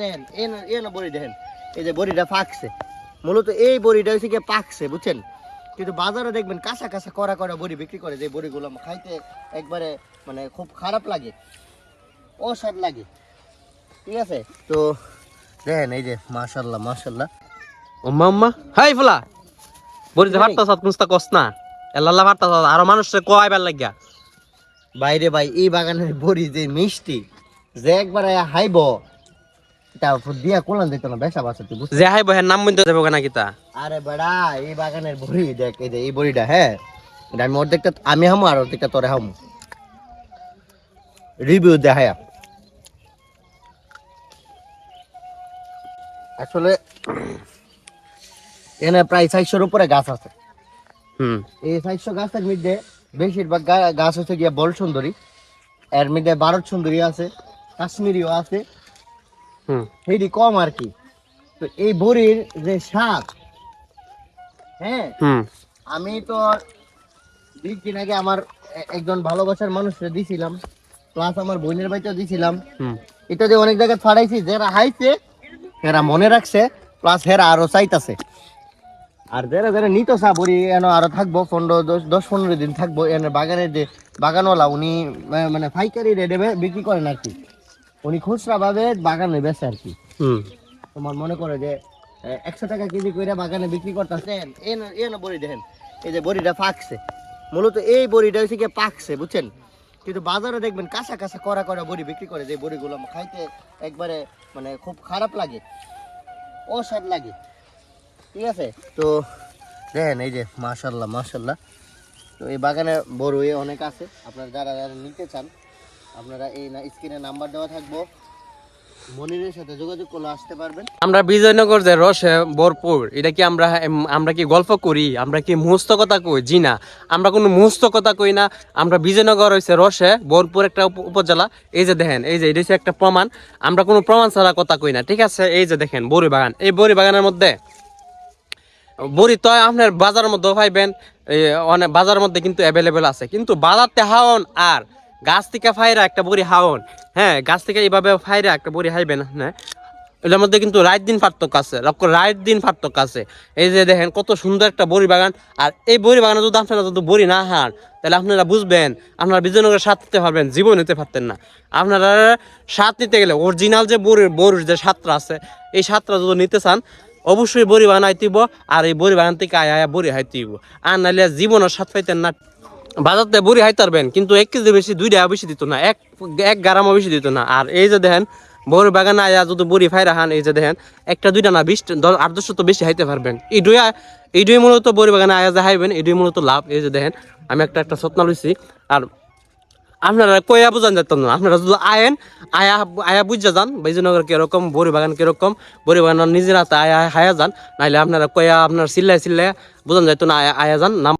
দেখেন এ না বড়ি দেখেন এই যে বড়িটা পাকছে মূলত এই বড়িটা হচ্ছে গিয়ে পাকছে বুঝছেন? কিন্তু বাজারে দেখবেন কাঁচা কাঁচা করা করা বড়ি বিক্রি করে যে বড়িগুলো খাইতে একবারে মানে খুব খারাপ লাগে অস্বাদ লাগে। ঠিক আছে? তো দেখেন এই যে মাশাল্লাহ মাশাল্লাহ। ওম্মা উম্মা। হাই ফুলা বলি যে ভাতটা সাত মুস্তা কস না। এল্লাল্লাহ ভাতটা সাত আরও মানুষের কয়বার লাগিয়া। বাইরে ভাই এই বাগানের বড়ি যে মিষ্টি যে একবারে হাইব দিয়া কোলান দিত না বেসা বাসা তুই যে হাই বহের নাম বলতে যাব না কিতা? আরে বেড়া এই বাগানের বড়ি দেখ এই যে এই বড়িটা হ্যাঁ এটা আমি অর্ধেকটা আমি হামু আর অর্ধেকটা তোরে হামু। রিভিউ দেখায়া আসলে এখানে প্রায় চারশোর উপরে গাছ আছে। হুম। এই চারশো গাছের মধ্যে বেশিরভাগ গাছ হচ্ছে গিয়া বল সুন্দরী এর মধ্যে ভারত সুন্দরী আছে কাশ্মীরিও আছে সেটি কম আর কি। তো এই বড়ির যে স্বাদ হ্যাঁ আমি তো দিন আগে আমার একজন ভালোবাসার মানুষকে দিছিলাম প্লাস আমার বোনের বাড়িতেও দিছিলাম। হুম। এটা যে অনেক জায়গায় ফাড়াইছি যারা হাইছে এরা মনে রাখছে প্লাস হেরা আরও চাইতাছে। আর যারা যারা নিত বড়ি এন আরও থাকব পনেরো দশ দশ পনেরো দিন থাকব এনে বাগানের যে বাগানওয়ালা উনি মানে পাইকারি রেটে বিক্রি করেন আর কি। উনি খুচরা ভাবে বাগানে বেচে আর কি। হুম। তোমার মনে করে যে একশো টাকা কেজি করে বাগানে বিক্রি করতেছেন এ না বড়ি দেখেন এই যে বড়িটা পাকছে মূলত এই বড়িটা হচ্ছে গিয়ে পাকছে বুঝছেন? কিন্তু বাজারে দেখবেন কাঁচা কাঁচা করা করা বড়ি বিক্রি করে যে বড়িগুলো খাইতে একবারে মানে খুব খারাপ লাগে অস্বাদ লাগে। ঠিক আছে? তো দেখেন এই যে মাশাল্লাহ মাশাল্লাহ। তো এই বাগানে বড়ই অনেক আছে। আপনারা যারা যারা নিতে চান আপনারা এই স্ক্রিনে নাম্বার দেওয়া থাকব। মনিরের সাথে যোগাযোগ করলে আসতে পারবেন। আমরা বিজয়নগর যে রসে ভরপুর, এটা কি আমরা আমরা কি গল্প করি? আমরা কি মুহস্ত কথা কই? জি না। আমরা কোনো মুহস্ত কথা কই না। আমরা বিজয়নগর হয়েছে রসে ভরপুর একটা উপজেলা। এই যে দেখেন, এই যে এটা হচ্ছে একটা প্রমাণ। আমরা কোনো প্রমাণ ছাড়া কথা কই না, ঠিক আছে? এই যে দেখেন, বড়ি বাগান। এই বড়ি বাগানের মধ্যে, বড়ি তো আপনার বাজারের মধ্যে পাইবেন। অনেক বাজারের মধ্যে কিন্তু অ্যাভেলেবেল আছে। কিন্তু বাজারতে হাওন আর গাছ থেকে ফাইরা একটা বড়ি হাওন। হ্যাঁ গাছ থেকে এইভাবে ফাইরা একটা বড়ি হাইবেন হ্যাঁ। এটার মধ্যে কিন্তু রাইট দিন পার্থক্য আছে, লক্ষ্য রাত দিন পার্থক্য আছে। এই যে দেখেন, কত সুন্দর একটা বড়ি বাগান। আর এই বড়ি বাগানে যদি আপনারা যদি বড়ি না হান, তাহলে আপনারা বুঝবেন, আপনারা বিজয়নগরের স্বাদ নিতে পারবেন, জীবন নিতে পারতেন না। আপনারা স্বাদ নিতে গেলে অরিজিনাল যে বড়ির বড়ির যে স্বাদটা আছে, এই স্বাদটা যদি নিতে চান, অবশ্যই বড়ি বানাইতেইব আর এই বড়ি বাগান থেকে আয় আয়া বড়ি হাইতেইব আর নাহলে জীবনের স্বাদ পাইতেন না। বাজারতে বড়ি হাইতে পারবেন কিন্তু এক কেজি বেশি দুই টাকা বেশি দিত না। এক এক গ্রামও বেশি দিত না। আর এই যে দেখেন, বড়ি বাগানে আয়া যদি বড়ি ফাই রাখান এই যে দেখেন, একটা, দুইটা না, বিশ আট তো বেশি হাইতে পারবেন। এই দুই এই দুই মূলত বড়ি বাগানে আয়া যে হাইবেন, এই দুই মূলত লাভ। এই যে দেখেন, আমি একটা একটা স্বপ্ন লইছি। আর আপনারা কয়া বুঝান যেতাম না। আপনারা যদি আয়েন, আয়া আয়া বুঝা যান, বৈজনগর কীরকম, বড়ি বাগান কীরকম, বড়ি বাগান নিজের হাতে আয়া, হায়া যান নাহলে আপনারা কয়া আপনার চিল্লায় চিল্লায় বুঝান যাইতো না, আয়া আয়া যান, নাম